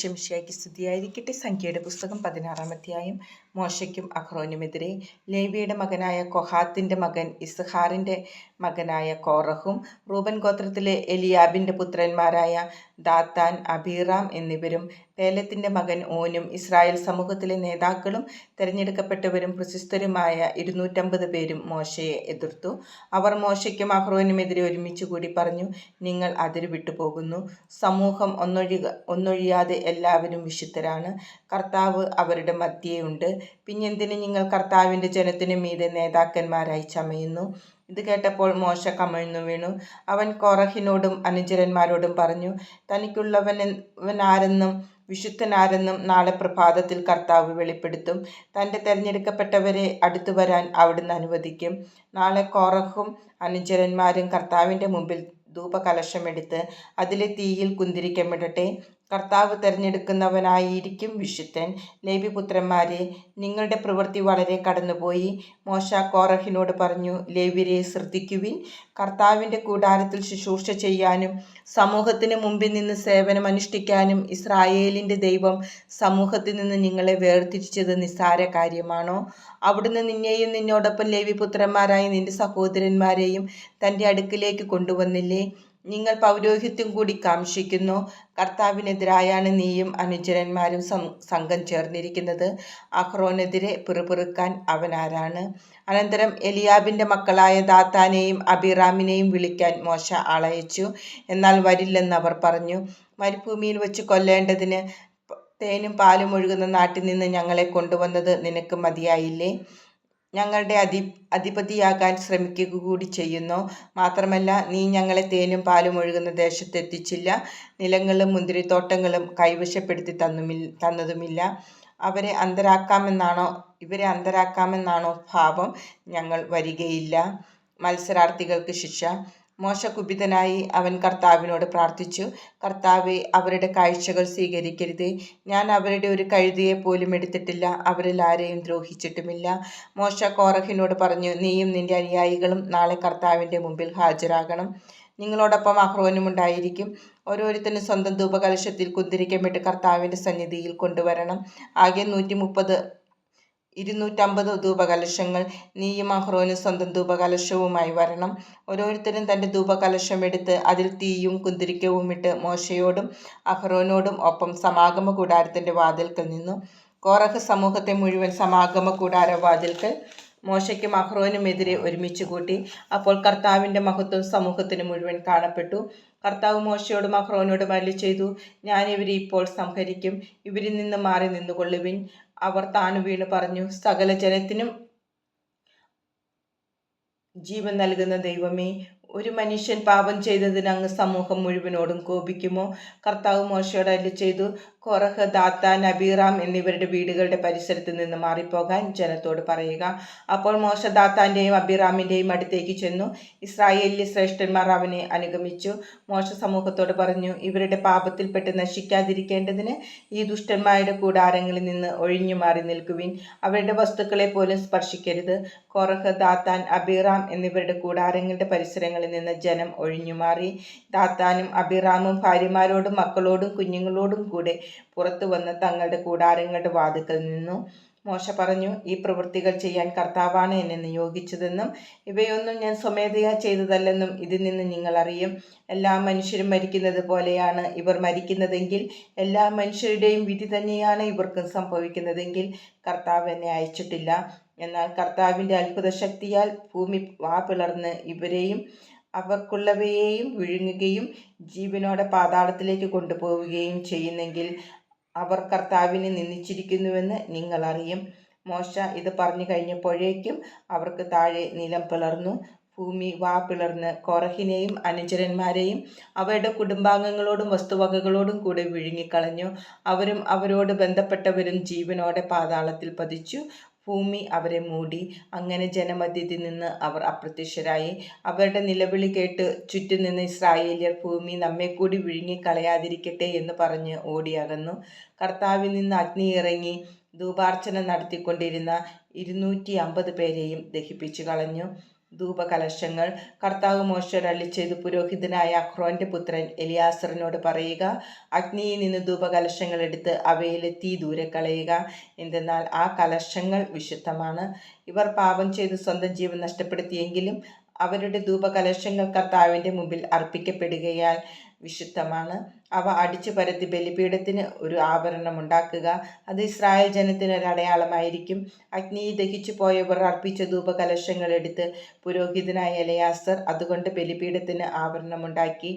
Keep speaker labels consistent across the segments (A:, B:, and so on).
A: ഈശ്വംശിയാക്കി സ്തുതിയായിരിക്കട്ടെ സംഖ്യയുടെ പുസ്തകം പതിനാറാം അധ്യായം മോശയ്ക്കും അഹ്റോനുമെതിരെ ലേവിയുടെ മകനായ കൊഹാത്തിൻ്റെ മകൻ ഇസ്ഹാറിൻ്റെ മകനായ കോറഹും റൂബൻ ഗോത്രത്തിലെ എലിയാബിൻ്റെ പുത്രന്മാരായ ദാത്താൻ അബീറാം എന്നിവരും പേലത്തിൻ്റെ മകൻ ഓനും ഇസ്രായേൽ സമൂഹത്തിലെ നേതാക്കളും തിരഞ്ഞെടുക്കപ്പെട്ടവരും പ്രശസ്തരുമായ ഇരുന്നൂറ്റമ്പത് പേരും മോശയെ എതിർത്തു അവർ മോശയ്ക്കും അഹ്റോനുമെതിരെ ഒരുമിച്ച് കൂടി പറഞ്ഞു നിങ്ങൾ അതിരു പോകുന്നു സമൂഹം ഒന്നൊഴിക ഒന്നൊഴിയാതെ എല്ലാവരും വിശുദ്ധരാണ് കർത്താവ് അവരുടെ മധ്യേയുണ്ട് പിന്നെന്തിന് നിങ്ങൾ കർത്താവിൻ്റെ ജനത്തിനു മീതെ നേതാക്കന്മാരായി ചമയുന്നു ഇത് കേട്ടപ്പോൾ മോശ കമഴ്ന്നു വീണു അവൻ കോറഹിനോടും അനുചരന്മാരോടും പറഞ്ഞു തനിക്കുള്ളവൻ ആരെന്നും വിശുദ്ധനാരെന്നും നാളെ പ്രഭാതത്തിൽ കർത്താവ് വെളിപ്പെടുത്തും തൻ്റെ തിരഞ്ഞെടുക്കപ്പെട്ടവരെ അടുത്തു വരാൻ അവിടുന്ന് അനുവദിക്കും നാളെ കോറഹും അനുചരന്മാരും കർത്താവിൻ്റെ മുമ്പിൽ ധൂപകലശമെടുത്ത് അതിലെ തീയിൽ കുന്തിരിക്കമിടട്ടെ കർത്താവ് തിരഞ്ഞെടുക്കുന്നവനായിരിക്കും വിശുദ്ധൻ ലേവിപുത്രന്മാരെ നിങ്ങളുടെ പ്രവൃത്തി വളരെ കടന്നുപോയി മോശ കോറഹിനോട് പറഞ്ഞു ലേവിരെ ശ്രദ്ധിക്കുവിൻ കർത്താവിൻ്റെ കൂടാരത്തിൽ ശുശ്രൂഷ ചെയ്യാനും സമൂഹത്തിന് മുമ്പിൽ നിന്ന് സേവനം അനുഷ്ഠിക്കാനും ഇസ്രായേലിൻ്റെ ദൈവം സമൂഹത്തിൽ നിന്ന് നിങ്ങളെ വേർതിരിച്ചത് നിസ്സാര കാര്യമാണോ അവിടുന്ന് നിന്നെയും നിന്നോടൊപ്പം ലേവിപുത്രന്മാരായി നിന്റെ സഹോദരന്മാരെയും തൻ്റെ അടുക്കിലേക്ക് കൊണ്ടുവന്നില്ലേ നിങ്ങൾ പൗരോഹിത്യം കൂടി കാംക്ഷിക്കുന്നു കർത്താവിനെതിരായാണ് നീയും അനുചരന്മാരും സംഘം ചേർന്നിരിക്കുന്നത് അഹ്റോനെതിരെ പിറുപിറുക്കാൻ അവനാരാണ് അനന്തരം എലിയാബിൻ്റെ മക്കളായ ദാത്താനെയും അബിറാമിനെയും വിളിക്കാൻ മോശ ആളയച്ചു എന്നാൽ വരില്ലെന്ന് അവർ പറഞ്ഞു മരുഭൂമിയിൽ വെച്ച് കൊല്ലേണ്ടതിന് തേനും പാലും ഒഴുകുന്ന നാട്ടിൽ നിന്ന് ഞങ്ങളെ കൊണ്ടുവന്നത് നിനക്ക് മതിയായില്ലേ ഞങ്ങളുടെ അധി അധിപതിയാകാൻ ശ്രമിക്കുക കൂടി ചെയ്യുന്നു മാത്രമല്ല നീ ഞങ്ങളെ തേനും പാലും ഒഴുകുന്ന ദേശത്തെത്തിച്ചില്ല നിലങ്ങളും മുന്തിരിത്തോട്ടങ്ങളും കൈവശപ്പെടുത്തി തന്നുമി തന്നതുമില്ല അവരെ അന്തരാക്കാമെന്നാണോ ഇവരെ അന്തരാക്കാമെന്നാണോ ഭാവം ഞങ്ങൾ വരികയില്ല മത്സരാർത്ഥികൾക്ക് ശിക്ഷ മോശ കുപിതനായി അവൻ കർത്താവിനോട് പ്രാർത്ഥിച്ചു കർത്താവെ അവരുടെ കാഴ്ചകൾ സ്വീകരിക്കരുത് ഞാൻ അവരുടെ ഒരു കഴുതിയെ പോലും എടുത്തിട്ടില്ല അവരിൽ ആരെയും ദ്രോഹിച്ചിട്ടുമില്ല മോശ കോറഹിനോട് പറഞ്ഞു നീയും നിന്റെ അനുയായികളും നാളെ കർത്താവിൻ്റെ മുമ്പിൽ ഹാജരാകണം നിങ്ങളോടൊപ്പം അഹ്റോനും ഉണ്ടായിരിക്കും ഓരോരുത്തരും സ്വന്തം ധൂപകലശത്തിൽ കുന്തിരിക്കമിട്ട് കർത്താവിൻ്റെ സന്നിധിയിൽ കൊണ്ടുവരണം ആകെ നൂറ്റി മുപ്പത് ഇരുന്നൂറ്റമ്പത് ധൂപകലശങ്ങൾ നീയും അഹ്റോനും സ്വന്തം ധൂപകലശവുമായി വരണം ഓരോരുത്തരും തൻ്റെ ധൂപകലശം എടുത്ത് അതിൽ തീയും കുന്തിരിക്കവും ഇട്ട് മോശയോടും അഹ്റോനോടും ഒപ്പം സമാഗമ കൂടാരത്തിൻ്റെ വാതിൽക്കൽ നിന്നു കോറഹ് സമൂഹത്തെ മുഴുവൻ സമാഗമ കൂടാര വാതിൽക്കൽ മോശയ്ക്കും അഹ്റോനുമെതിരെ ഒരുമിച്ച് കൂട്ടി അപ്പോൾ കർത്താവിൻ്റെ മഹത്വം സമൂഹത്തിന് മുഴുവൻ കാണപ്പെട്ടു കർത്താവ് മോശയോടും അഹ്റോനോടും അല്ലി ചെയ്തു ഞാൻ ഇവരെ ഇപ്പോൾ സംഹരിക്കും ഇവരിൽ നിന്ന് മാറി നിന്നുകൊള്ളുവിൻ അവർ താണു വീണ് പറഞ്ഞു സകല ജനത്തിനും ജീവൻ നൽകുന്ന ദൈവമേ ഒരു മനുഷ്യൻ പാപം ചെയ്തതിന് അങ്ങ് സമൂഹം മുഴുവനോടും കോപിക്കുമോ കർത്താവ് മോശയോട് അല്ല ചെയ്തു കൊറഹ് ദാത്ത നബീറാം എന്നിവരുടെ വീടുകളുടെ പരിസരത്ത് നിന്ന് മാറിപ്പോകാൻ ജനത്തോട് പറയുക അപ്പോൾ മോശ ദാത്താൻ്റെയും അബിറാമിൻ്റെയും അടുത്തേക്ക് ചെന്നു ഇസ്രായേലിലെ ശ്രേഷ്ഠന്മാർ അവനെ അനുഗമിച്ചു മോശ സമൂഹത്തോട് പറഞ്ഞു ഇവരുടെ പാപത്തിൽപ്പെട്ട് നശിക്കാതിരിക്കേണ്ടതിന് ഈ ദുഷ്ടന്മാരുടെ കൂടാരങ്ങളിൽ നിന്ന് ഒഴിഞ്ഞു മാറി നിൽക്കുവിൻ അവരുടെ വസ്തുക്കളെ പോലും സ്പർശിക്കരുത് കൊറഹ് ദാത്താൻ അബിറാം എന്നിവരുടെ കൂടാരങ്ങളുടെ പരിസരങ്ങൾ സ്ഥലങ്ങളിൽ നിന്ന് ജനം ഒഴിഞ്ഞുമാറി താത്താനും അഭിറാമും ഭാര്യമാരോടും മക്കളോടും കുഞ്ഞുങ്ങളോടും കൂടെ പുറത്തു വന്ന് തങ്ങളുടെ കൂടാരങ്ങളുടെ വാതുക്കൽ നിന്നു മോശ പറഞ്ഞു ഈ പ്രവൃത്തികൾ ചെയ്യാൻ കർത്താവാണ് എന്നെ നിയോഗിച്ചതെന്നും ഇവയൊന്നും ഞാൻ സ്വമേധയാ ചെയ്തതല്ലെന്നും ഇതിൽ നിന്ന് നിങ്ങൾ അറിയും എല്ലാ മനുഷ്യരും മരിക്കുന്നത് പോലെയാണ് ഇവർ മരിക്കുന്നതെങ്കിൽ എല്ലാ മനുഷ്യരുടെയും വിധി തന്നെയാണ് ഇവർക്കും സംഭവിക്കുന്നതെങ്കിൽ കർത്താവ് എന്നെ അയച്ചിട്ടില്ല എന്നാൽ കർത്താവിൻ്റെ അത്ഭുത ശക്തിയാൽ ഭൂമി വാ പിളർന്ന് ഇവരെയും അവർക്കുള്ളവയെയും വിഴുങ്ങുകയും ജീവനോടെ പാതാളത്തിലേക്ക് കൊണ്ടുപോവുകയും ചെയ്യുന്നെങ്കിൽ അവർ കർത്താവിനെ നിന്ദിച്ചിരിക്കുന്നുവെന്ന് നിങ്ങൾ അറിയും മോശ ഇത് പറഞ്ഞു കഴിഞ്ഞപ്പോഴേക്കും അവർക്ക് താഴെ നിലം പിളർന്നു ഭൂമി വാ പിളർന്ന് കോറഹിനെയും അനുചരന്മാരെയും അവരുടെ കുടുംബാംഗങ്ങളോടും വസ്തുവകകളോടും കൂടെ വിഴുങ്ങിക്കളഞ്ഞു അവരും അവരോട് ബന്ധപ്പെട്ടവരും ജീവനോടെ പാതാളത്തിൽ പതിച്ചു ഭൂമി അവരെ മൂടി അങ്ങനെ ജനമധ്യത്തിൽ നിന്ന് അവർ അപ്രത്യക്ഷരായി അവരുടെ നിലവിളി കേട്ട് ചുറ്റും നിന്ന് ഇസ്രായേലിയർ ഭൂമി നമ്മെ കൂടി വിഴുങ്ങിക്കളയാതിരിക്കട്ടെ എന്ന് പറഞ്ഞ് ഓടിയകന്നു കർത്താവിൽ നിന്ന് അഗ്നി ഇറങ്ങി ധൂപാർച്ചന നടത്തിക്കൊണ്ടിരുന്ന ഇരുന്നൂറ്റി അമ്പത് പേരെയും ദഹിപ്പിച്ചു കളഞ്ഞു ധൂപകലശങ്ങൾ കർത്താവ് മോശോട് അള്ളിച്ചെയ്ത് പുരോഹിതനായ അഖ്രോന്റെ പുത്രൻ എലിയാസറിനോട് പറയുക അഗ്നിയിൽ നിന്ന് ധൂപകലശങ്ങൾ എടുത്ത് അവയിലെ തീ ദൂരെ കളയുക എന്തെന്നാൽ ആ കലശങ്ങൾ വിശുദ്ധമാണ് ഇവർ പാപം ചെയ്ത് സ്വന്തം ജീവൻ നഷ്ടപ്പെടുത്തിയെങ്കിലും അവരുടെ ധൂപകലശങ്ങൾ കർത്താവിൻ്റെ മുമ്പിൽ അർപ്പിക്കപ്പെടുകയാൽ വിശുദ്ധമാണ് അവ അടിച്ചു പരത്തി ബലിപീഠത്തിന് ഒരു ആവരണം ഉണ്ടാക്കുക അത് ഇസ്രായേൽ ജനത്തിന് ഒരു അടയാളമായിരിക്കും അഗ്നി ദഹിച്ചു പോയവർ അർപ്പിച്ച ധൂപകലശങ്ങൾ എടുത്ത് പുരോഹിതനായ എലയാസർ അതുകൊണ്ട് ബലിപീഠത്തിന് ആഭരണമുണ്ടാക്കി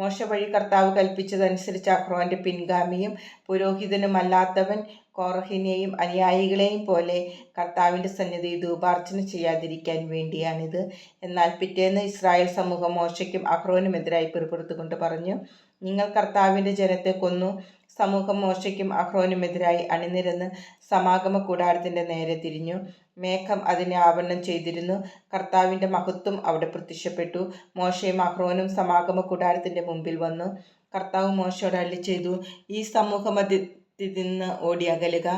A: മോശവഴി കർത്താവ് കൽപ്പിച്ചതനുസരിച്ച് അഹ്റോൻ്റെ പിൻഗാമിയും പുരോഹിതനുമല്ലാത്തവൻ കോറഹിനെയും അനുയായികളെയും പോലെ കർത്താവിൻ്റെ സന്നിധി ദൂപാർച്ചന ചെയ്യാതിരിക്കാൻ വേണ്ടിയാണിത് എന്നാൽ പിറ്റേന്ന് ഇസ്രായേൽ സമൂഹം മോശയ്ക്കും അഹ്റോനുമെതിരായി പിറുപിറുത്തുകൊണ്ട് പറഞ്ഞു നിങ്ങൾ കർത്താവിൻ്റെ ജനത്തെ കൊന്നു സമൂഹം മോശയ്ക്കും അഹ്റോനുമെതിരായി അണിനിരന്ന് സമാഗമ കൂടാരത്തിൻ്റെ നേരെ തിരിഞ്ഞു മേഘം അതിനെ ആവരണം ചെയ്തിരുന്നു കർത്താവിൻ്റെ മഹത്വം അവിടെ പ്രത്യക്ഷപ്പെട്ടു മോശയും അഹ്റോനും സമാഗമ കൂടാരത്തിൻ്റെ മുമ്പിൽ വന്നു കർത്താവ് മോശയോട് അല്ലി ചെയ്തു ഈ സമൂഹം നിന്ന് ഓടി അകലുക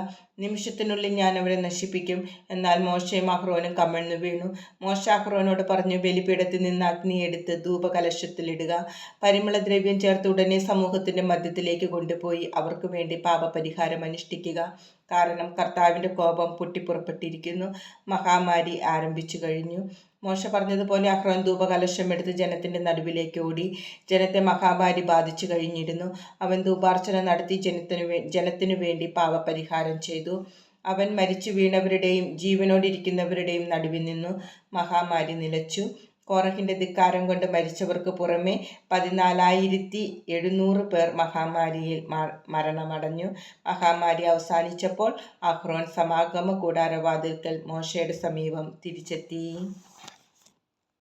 A: നിമിഷത്തിനുള്ളിൽ ഞാൻ അവരെ നശിപ്പിക്കും എന്നാൽ മോശയും അഹ്റോനും കമഴ്ന്നു വീണു മോശ അഹ്റോനോട് പറഞ്ഞു ബലിപീഠത്തിൽ നിന്ന് അഗ്നിയെടുത്ത് ധൂപകലശത്തിലിടുക പരിമളദ്രവ്യം ചേർത്ത് ഉടനെ സമൂഹത്തിൻ്റെ മധ്യത്തിലേക്ക് കൊണ്ടുപോയി അവർക്ക് വേണ്ടി പാപപരിഹാരം അനുഷ്ഠിക്കുക കാരണം കർത്താവിൻ്റെ കോപം പൊട്ടിപ്പുറപ്പെട്ടിരിക്കുന്നു മഹാമാരി ആരംഭിച്ചു കഴിഞ്ഞു മോശ പറഞ്ഞതുപോലെ അഹ്റോൻ ധൂപകലശമെടുത്ത് ജനത്തിൻ്റെ നടുവിലേക്ക് ഓടി ജനത്തെ മഹാമാരി ബാധിച്ചു കഴിഞ്ഞിരുന്നു അവൻ ധൂപാർച്ചന നടത്തി ജനത്തിനു വേ ജനത്തിനു വേണ്ടി പാവപരിഹാരം ചെയ്തു അവൻ മരിച്ചു വീണവരുടെയും ജീവനോടിരിക്കുന്നവരുടെയും നടുവിൽ നിന്നു മഹാമാരി നിലച്ചു കോറഹിൻ്റെ ധിക്കാരം കൊണ്ട് മരിച്ചവർക്ക് പുറമെ പതിനാലായിരത്തി എഴുന്നൂറ് പേർ മഹാമാരിയിൽ മരണമടഞ്ഞു മഹാമാരി അവസാനിച്ചപ്പോൾ അഹ്റോൻ സമാഗമ കൂടാരവാതിൽക്കൽ മോശയുടെ സമീപം തിരിച്ചെത്തി